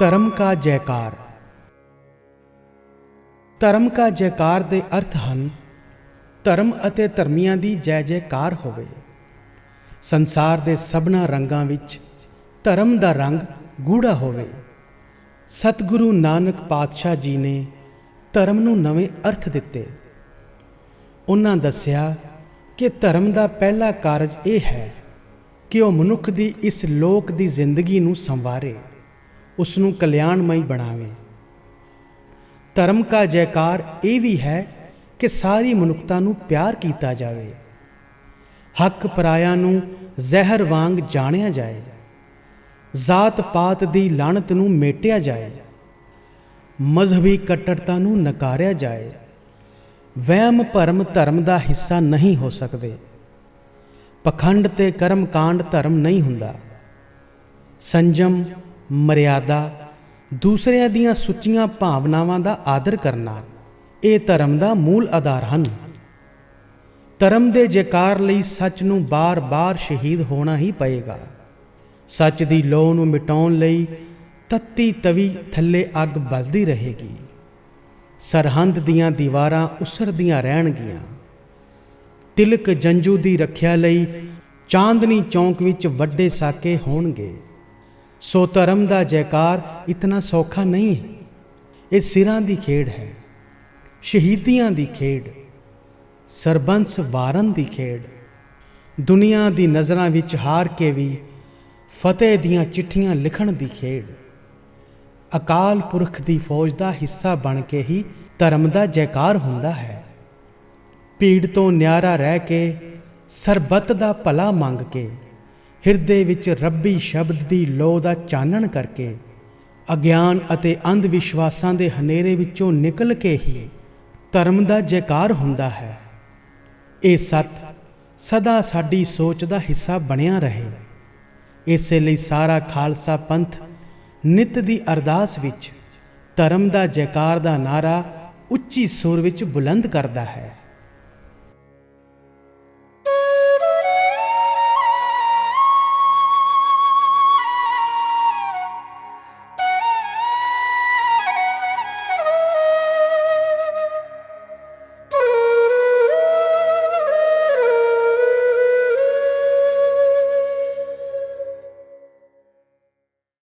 ਧਰਮ ਕਾ ਜੈਕਾਰ। ਧਰਮ ਕਾ ਜੈਕਾਰ ਦੇ ਅਰਥ ਹਨ, ਧਰਮ ਅਤੇ ਧਰਮੀਆਂ ਦੀ ਜੈ ਜੈਕਾਰ ਹੋਵੇ। ਸੰਸਾਰ ਦੇ ਸਭਨਾ ਰੰਗਾਂ ਵਿੱਚ ਧਰਮ ਦਾ ਰੰਗ ਗੂੜਾ ਹੋਵੇ। ਸਤਿਗੁਰੂ ਨਾਨਕ ਪਾਤਸ਼ਾਹ ਜੀ ਨੇ ਧਰਮ ਨੂੰ ਨਵੇਂ ਅਰਥ ਦਿੱਤੇ। ਉਹਨਾਂ ਦੱਸਿਆ ਕਿ ਧਰਮ ਦਾ ਪਹਿਲਾ ਕਾਰਜ ਇਹ ਹੈ ਕਿ ਉਹ ਮਨੁੱਖ ਦੀ ਇਸ ਲੋਕ ਦੀ ਜ਼ਿੰਦਗੀ ਨੂੰ ਸੰਵਾਰੇ। ਉਸ ਨੂੰ ਕਲਿਆਣਮਈ ਬਣਾਵੇ। ਧਰਮ ਕਾ ਜੈਕਾਰ ਇਹ ਵੀ ਹੈ ਕਿ ਸਾਰੀ ਮਨੁੱਖਤਾ ਨੂੰ ਪਿਆਰ ਕੀਤਾ ਜਾਵੇ। ਹੱਕ ਪਰਾਇਆ ਨੂੰ ਜ਼ਹਿਰ ਵਾਂਗ ਜਾਣਿਆ ਜਾਏ। ਜ਼ਾਤ ਪਾਤ ਦੀ ਲਾਣਤ ਨੂੰ ਮੇਟਿਆ ਜਾਏ। ਮਜ਼ਹਬੀ ਕੱਟੜਤਾ ਨੂੰ ਨਕਾਰਿਆ ਜਾਏ। ਵਹਿਮ ਭਰਮ ਧਰਮ ਦਾ ਹਿੱਸਾ ਨਹੀਂ ਹੋ ਸਕਦੇ। ਪਖੰਡ ਤੇ ਕਰਮ ਕਾਂਡ ਧਰਮ ਨਹੀਂ ਹੁੰਦਾ। ਸੰਜਮ ਮਰਿਆਦਾ, ਦੂਸਰਿਆਂ ਦੀਆਂ ਸੁੱਚੀਆਂ ਭਾਵਨਾਵਾਂ ਦਾ ਆਦਰ ਕਰਨਾ, ਇਹ ਧਰਮ ਦਾ ਮੂਲ ਆਧਾਰ ਹਨ। ਧਰਮ ਦੇ ਜੈਕਾਰ ਲਈ ਸੱਚ ਨੂੰ ਬਾਰ-ਬਾਰ ਸ਼ਹੀਦ ਹੋਣਾ ਹੀ ਪਏਗਾ। ਸੱਚ ਦੀ ਲੋਅ ਨੂੰ ਮਿਟਾਉਣ ਲਈ ਤੱਤੀ ਤਵੀ ਥੱਲੇ ਅੱਗ ਬਲਦੀ ਰਹੇਗੀ। ਸਰਹੰਦ ਦੀਆਂ ਦੀਵਾਰਾਂ ਉਸਰਦੀਆਂ ਰਹਿਣਗੀਆਂ। ਤਿਲਕ ਜੰਜੂ ਦੀ ਰੱਖਿਆ ਲਈ ਚਾਂਦਨੀ ਚੌਂਕ ਵਿੱਚ ਵੱਡੇ ਸਾਕੇ ਹੋਣਗੇ। ਸੋ ਧਰਮ ਦਾ ਜੈਕਾਰ ਇਤਨਾ ਸੌਖਾ ਨਹੀਂ ਹੈ। ਇਹ ਸਿਰਾਂ ਦੀ ਖੇਡ ਹੈ, ਸ਼ਹੀਦੀਆਂ ਦੀ ਖੇਡ, ਸਰਬੰਸ ਵਾਰਨ ਦੀ ਖੇਡ। ਦੁਨੀਆ ਦੀ ਨਜ਼ਰਾਂ ਵਿੱਚ ਹਾਰ ਕੇ ਵੀ ਫਤਿਹ ਦੀਆਂ ਚਿੱਠੀਆਂ ਲਿਖਣ ਦੀ ਖੇਡ। ਅਕਾਲ ਪੁਰਖ ਦੀ ਫੌਜ ਦਾ ਹਿੱਸਾ ਬਣ ਕੇ ਹੀ ਧਰਮ ਦਾ ਜੈਕਾਰ ਹੁੰਦਾ ਹੈ। ਭੀੜ ਤੋਂ ਨਿਆਰਾ ਰਹਿ ਕੇ ਸਰਬੱਤ ਦਾ ਭਲਾ ਮੰਗ ਕੇ ਹਿਰਦੇ ਵਿੱਚ ਰੱਬੀ ਸ਼ਬਦ ਦੀ ਲੋ ਦਾ ਚਾਨਣ ਕਰਕੇ ਅਗਿਆਨ ਅਤੇ ਅੰਧ ਵਿਸ਼ਵਾਸਾਂ ਦੇ ਹਨੇਰੇ ਵਿੱਚੋਂ ਨਿਕਲ ਕੇ ਹੀ ਧਰਮ ਦਾ ਜੈਕਾਰ ਹੁੰਦਾ ਹੈ। ਇਹ ਸੱਤ ਸਦਾ ਸਾਡੀ ਸੋਚ ਦਾ ਹਿੱਸਾ ਬਣਿਆ ਰਹੇ। ਇਸੇ ਲਈ ਸਾਰਾ ਖਾਲਸਾ ਪੰਥ ਨਿਤ ਦੀ ਅਰਦਾਸ ਵਿੱਚ ਧਰਮ ਦਾ ਜੈਕਾਰ ਦਾ ਨਾਰਾ ਉੱਚੀ ਸੁਰ ਵਿੱਚ ਬੁਲੰਦ ਕਰਦਾ ਹੈ।